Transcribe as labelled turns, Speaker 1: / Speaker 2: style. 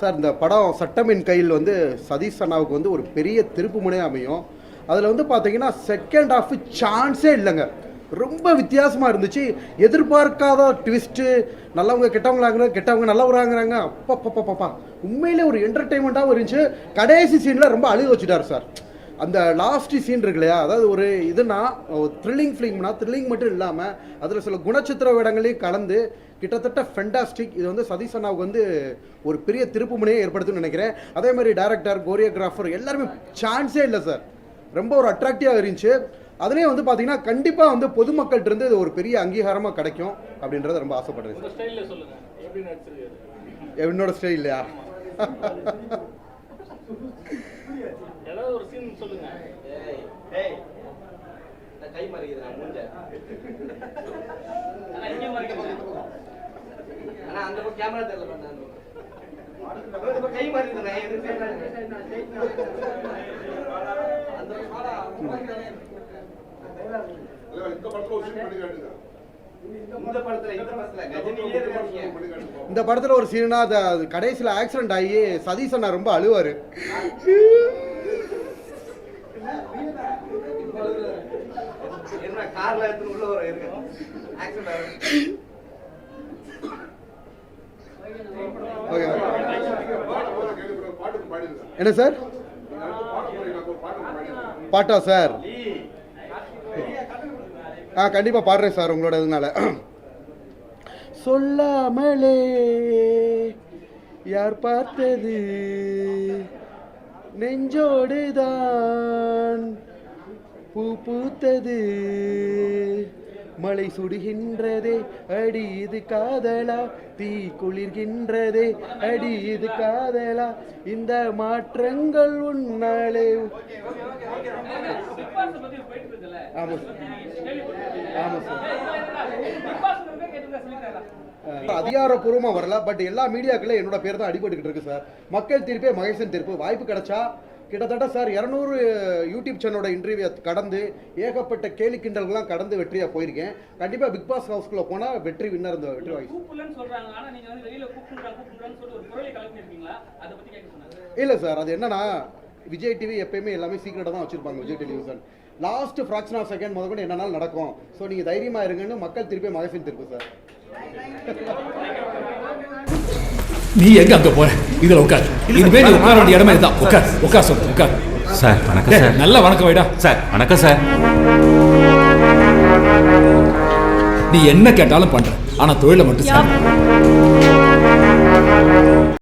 Speaker 1: Sir இந்த படம் சட்டமின் கையில் வந்து சதீஷ் அண்ணாவுக்கு வந்து ஒரு பெரிய திருப்புமுனையாக அமையும். அதில் வந்து பார்த்தீங்கன்னா செகண்ட் ஹாஃப் சான்ஸே இல்லைங்க. ரொம்ப வித்தியாசமாக இருந்துச்சு. எதிர்பார்க்காத ட்விஸ்ட்டு நல்லவங்க கெட்டவங்களாங்கிறாங்க கெட்டவங்க நல்லவராங்கிறாங்க அப்பப்பப்பப்பா உண்மையிலே ஒரு என்டர்டெயின்மெண்ட்டாகவும் இருந்துச்சு. கடைசி சீனில் ரொம்ப அழுக வச்சுட்டார் சார். அந்த லாஸ்ட் சீன் இருக்கு இல்லையா? அதாவது ஒரு இதுனா த்ரில்லிங் ஃபிலிம்னா த்ரில்லிங் மட்டும் இல்லாமல் அதில் சில குணச்சித்திர வேடங்களையும் கலந்து கிட்டத்தட்ட ஃபென்டாஸ்டிக் இது வந்து சதீஷ் அண்ணாவுக்கு வந்து ஒரு பெரிய திருப்புமுனையை ஏற்படுத்தும்னு நினைக்கிறேன். அதே மாதிரி டேரக்டர் கோரியோகிராஃபர் எல்லாருமே சான்ஸே இல்லை சார் ரொம்ப ஒரு அட்ராக்டிவாக இருந்துச்சு. அதுலேயும் வந்து பார்த்தீங்கன்னா கண்டிப்பாக வந்து பொதுமக்கள்கிட்ட இருந்து இது ஒரு பெரிய அங்கீகாரமாக கிடைக்கும் அப்படின்றத ரொம்ப ஆசைப்படுறேன் என்னோட ஸ்டைல் இல்லையா
Speaker 2: சொல்லுங்க.
Speaker 3: கை மறிக்குது நான் மூஞ்ச.
Speaker 2: ஆனா இங்க மறைக்க
Speaker 3: ஆனா அந்த பக்கம் கேமரா தெரியல பண்ண கை மறிக்குது நான் அந்த
Speaker 4: படத்துல
Speaker 3: இந்த படத்தில்
Speaker 1: ஒரு சீனா அது கடைசியில் ஆக்சிடென்ட் ஆகி சதீஷ் அண்ணா ரொம்ப அழுவார்.
Speaker 3: என்ன கார்ல எடுத்து உள்ள வர இருக்கு? ஆக்சிடென்ட்
Speaker 1: என்ன சார்? பாட்டா சார். ஆ கண்டிப்பாக பாடுறேன் சார் உங்களோட இதனால. சொல்லாமலே யார் பார்த்தது? நெஞ்சோடுதான். பூ பூத்தது மழை சுடுகின்றதே அடி இது காதலா தீ குளிர்கின்றதே அடி இது காதலா இந்த மாற்றங்கள் உன்னாலே
Speaker 2: ஆமா
Speaker 1: ஆமா சார் அதிகாரப்பூர்வமாக வரல பட் எல்லா மீடியாக்களும் என்னோட பேர் தான் அடிபட்டுக்கிட்டு இருக்கு சார். மக்கள் தீர்ப்பே மகேசன் தீர்ப்பு. வாய்ப்பு கிடைச்சா கிட்டத்தட்ட சார் இரநூறு யூடியூப் சேனலோட இன்டர்வியூ கடந்து ஏகப்பட்ட கேலி கிண்டல்கள்லாம் கடந்து வெற்றியாக போயிருக்கேன். கண்டிப்பாக பிக் பாஸ் ஹவுஸ்குள்ளே போனால் வெற்றி வின்னர் இந்த வெற்றி வாய்ப்பு இல்லை சார். அது என்னன்னா விஜய் டிவி எப்பயுமே எல்லாமே சீக்கிரட்டாக தான் வச்சிருப்பாங்க Vijay television last fraction of second முதல் கூட என்னன்னாலும் நடக்கும். ஸோ நீங்கள் தைரியமாக இருங்கன்னு மக்கள் திருப்பி மகேசன் திருப்பு சார்.
Speaker 5: நீ எங்க அங்க போற? இதுல உட்கார். இனிமே நீ உட்கார வேண்டிய இடமே இதுதான். உட்கார் உட்கார் சொல்லு உட்கார்.
Speaker 6: சார் வணக்கம் சார்.
Speaker 5: நல்ல வணக்கம் வைடா.
Speaker 6: சார் வணக்கம் சார்.
Speaker 5: நீ என்ன கேட்டாலும் பண்ற. ஆனா தொழிலை மட்டும் சார்.